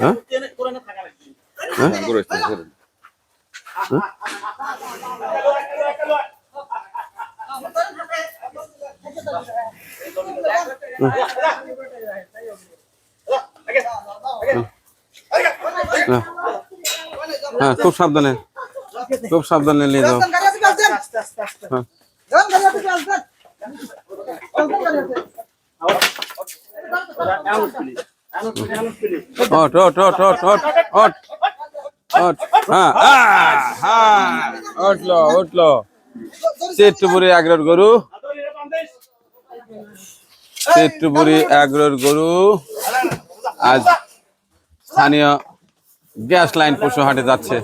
হ্যাঁ? হ্যাঁ? হ্যাঁ। হ্যাঁ খুব সাবধানে খুব সাবধানে নিয়ে যাও হ্যাঁ ওঠ ওঠ ওঠ ওঠ ওঠ ওঠ ওঠ হ্যাঁ হ্যাঁ উঠল উঠল। চিত্রপুরি আগ্রর গরু। চিত্রপুরি আগ্রর গরু। আজ স্থানীয় গ্যাস লাইন পশু হাটে যাচ্ছে।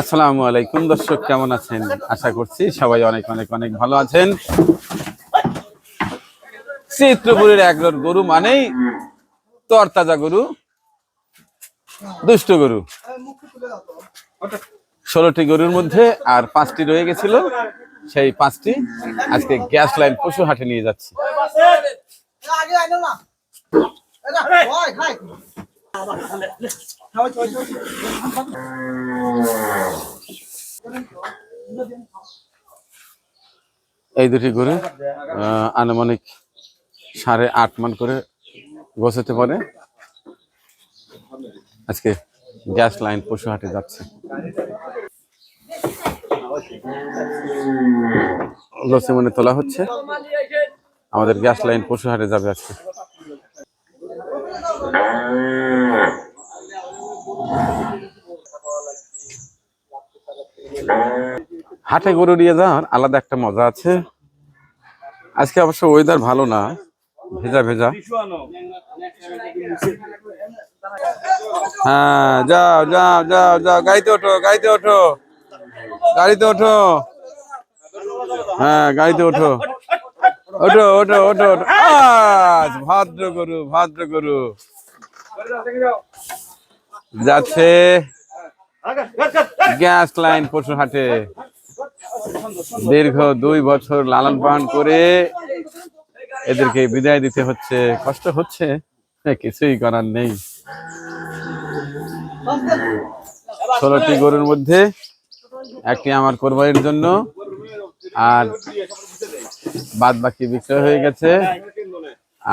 আসসালামু আলাইকুম, দর্শক কেমন আছেন? আশা করছি সবাই অনেক অনেক অনেক ভালো আছেন। চিত্রপুরের একজন গরু মানেই তরতাজা গরু, দুষ্ট গরু। ষোলোটি গরুর মধ্যে আর পাঁচটি রয়ে গেছিল। সেই পাঁচটি আজকে গ্যাস লাইন পশু হাটে নিয়ে যাচ্ছি। এই দুটি গরু আনুমানিক সাড়ে আট মান করে গোছাতে পারে। আজকে গ্যাস লাইন পশু হাটে যাচ্ছে। লসিমনে তোলা হচ্ছে। আমাদের গ্যাস লাইন পশু হাটে যাবে আজকে। হাটে গরু নিয়ে যাওয়ার আলাদা একটা মজা আছে। আজকে অবশ্য ওয়েদার ভালো না। ভেজা ভেজা। হ্যাঁ যাও যাও যাও যাও, গাড়িতে ওঠো গাড়িতে ওঠো। গাড়িতে ওঠো। হ্যাঁ গাড়িতে ওঠো। ওঠো ওঠো ওঠো আজ ভদ্র গরু ভদ্র গরু। যাচ্ছে গ্যাস লাইন পশু হাটে দীর্ঘ দুই বছর লালন পালন করে এদেরকে বিদায় দিতে হচ্ছে। কষ্ট হচ্ছে? হ্যাঁ, কিছুই করার নেই। ষোলোটি গরুর মধ্যে একটি আমার কোরবানির জন্য আর বাদ বাকি বিক্রয় হয়ে গেছে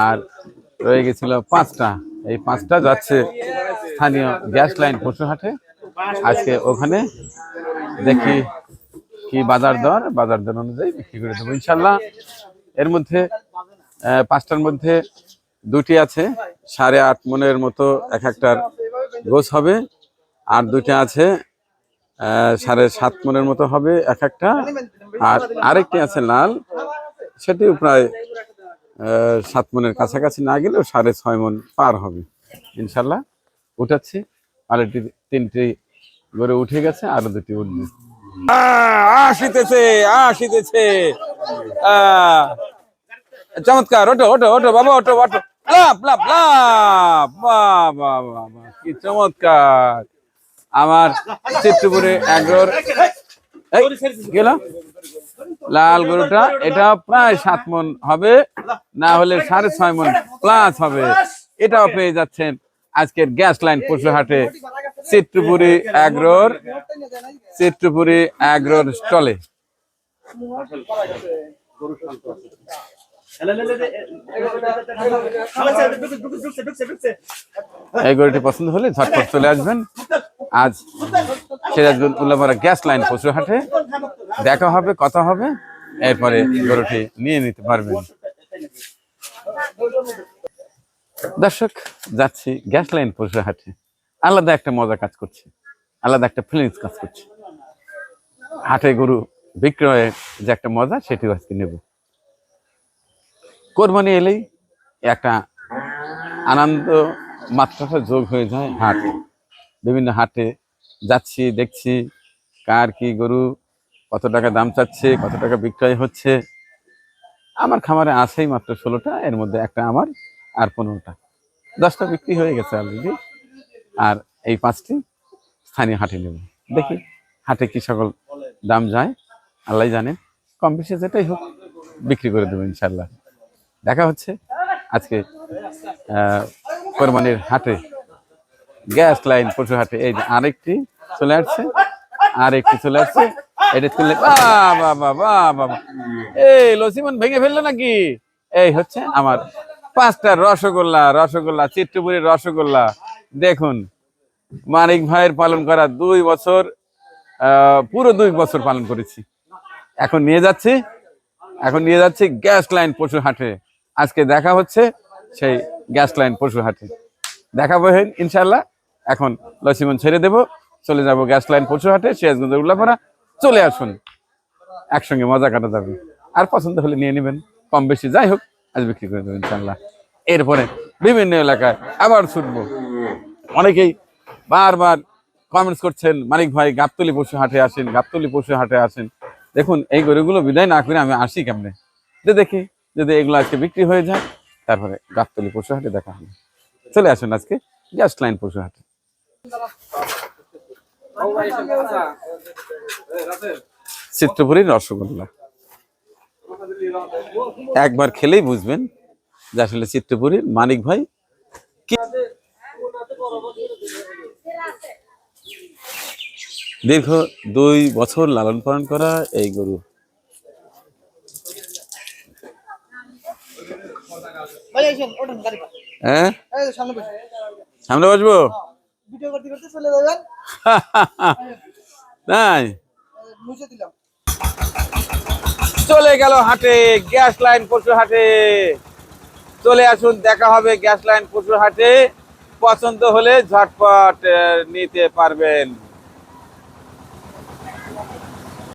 আর রয়ে গেছিল পাঁচটা। এই পাঁচটা যাচ্ছে স্থানীয় গ্যাস লাইন পশু হাটে আজকে ওখানে দেখি কি বাজার দর বাজার দর অনুযায়ী বিক্রি করে দেবো ইনশাল্লাহ। এর মধ্যে পাঁচটার মধ্যে দুটি আছে সাড়ে আট মনের মতো এক একটার গোছ হবে আর দুটি আছে সাড়ে সাত মনের মতো হবে এক একটা আর আরেকটি আছে লাল সেটিও প্রায় সাত মনের কাছাকাছি না গেলেও সাড়ে ছয় মন পার হবে। ইনশাল্লাহ উঠাচ্ছি আর একটি তিনটি গড়ে উঠে গেছে আর দুটি উঠবে। আসিতেছে আসিতেছে। আহ, চমৎকার ওঠো ওঠো ওঠো বাবা ওঠো ওঠো। লাভ লাভ লাভ বাহ বাহ, কি চমৎকার। আমার চিত্রপুরে এই, গেল? লাল গরুটা এটা প্রায় সাত মন হবে না হলে সাড়ে ছয় মন প্লাস হবে। এটাও পেয়ে যাচ্ছেন আজকের গ্যাস লাইন পশু হাটে চিত্রপুরি এগ্রোর চিত্রপুরি এগ্রোর স্টলে এই গরুটি পছন্দ হলে ঝটপট চলে আসবেন। আজ সিরাজগঞ্জ উল্লাপাড়া গ্যাস লাইন পশু হাটে দেখা হবে, কথা হবে, এরপরে গরুটি নিয়ে নিতে পারবেন। দর্শক, যাচ্ছি গ্যাস লাইন পশু হাটে আলাদা একটা মজা কাজ করছে, আলাদা একটা ফিলিংস কাজ করছে। হাটে গরু বিক্রয়ের যে একটা মজা, সেটিও আজকে নেব। কোরবানি এলেই একটা আনন্দ মাত্রাটা যোগ হয়ে যায় হাট। বিভিন্ন হাটে যাচ্ছি, দেখছি কার কি গরু, কত টাকা দাম চাচ্ছে, কত টাকা বিক্রয় হচ্ছে। আমার খামারে আছেই মাত্র ষোলোটা, এর মধ্যে একটা আমার আর পনেরোটা। দশটা বিক্রি হয়ে গেছে অলরেডি আর এই পাঁচটি স্থানীয় হাটে নেব। দেখি হাটে কি সকল দাম যায় আল্লাহ জানে। কম বেশি যেটাই হোক, বিক্রি করে দেবো ইনশাল্লাহ দেখা হচ্ছে আজকে কোরবানির হাটে, গ্যাস লাইন পশু হাটে। এই যে আরেকটি চলে আসছে, আরেকটি চলে আসছে। এটা তুললে বাহ বাহ বাহ এই লসিমন ভেঙে ফেলল নাকি? এই হচ্ছে আমার পাঁচটা রসগোল্লা রসগোল্লা, চিত্রপুরের রসগোল্লা। দেখুন, মানিক ভাইয়ের পালন করা দুই বছর পুরো দুই বছর পালন করেছি। এখন নিয়ে যাচ্ছি, এখন নিয়ে যাচ্ছি গ্যাস লাইন পশু হাটে। আজকে দেখা হচ্ছে সেই গ্যাস লাইন পশু হাটে দেখাবো হেন ইনশাল্লাহ এখন লসিমন ছেড়ে দেব। চলে যাব গ্যাস লাইন পশু হাটে সিরাজগঞ্জ উল্লাপাড়া। চলে আসুন, একসঙ্গে মজা কাটা যাবে। আর পছন্দ হলে নিয়ে নেবেন, কম বেশি যাই হোক, আজ বিক্রি করে দেবেন ইনশাল্লাহ এরপরে বিভিন্ন এলাকায় আবার ছুটবো। অনেকেই বারবার কমেন্টস করছেন, মানিক ভাই, গাবতলি পশু হাটে আসেন, গাবতলি পশু হাটে আসেন। দেখুন, এই গরুগুলো বিদায় না করে আমি আসি কেমনে? যে দেখি। যদি এগুলো আজকে বিক্রি হয়ে যায়, তারপরে গাবতলি পশু হাটে দেখা হবে। চলে আসুন আজকে গ্যাস লাইন পশু হাটে। চিত্রপুরীর রসগোল্লা। একবার খেলেই বুঝবেন যে আসলে চিত্রপুরীর মানিক ভাই দীর্ঘ দুই বছর লালন পালন করা এই গরু ভাই আসেন ওঠেন গাড়ি হ্যাঁ? সামনে বসবো? তাই চলে গেল হাটে গ্যাস লাইন পশু হাটে। চলে আসুন দেখা হবে গ্যাস লাইন পশু হাটে। পছন্দ হলে ঝটপট নিতে পারবেন।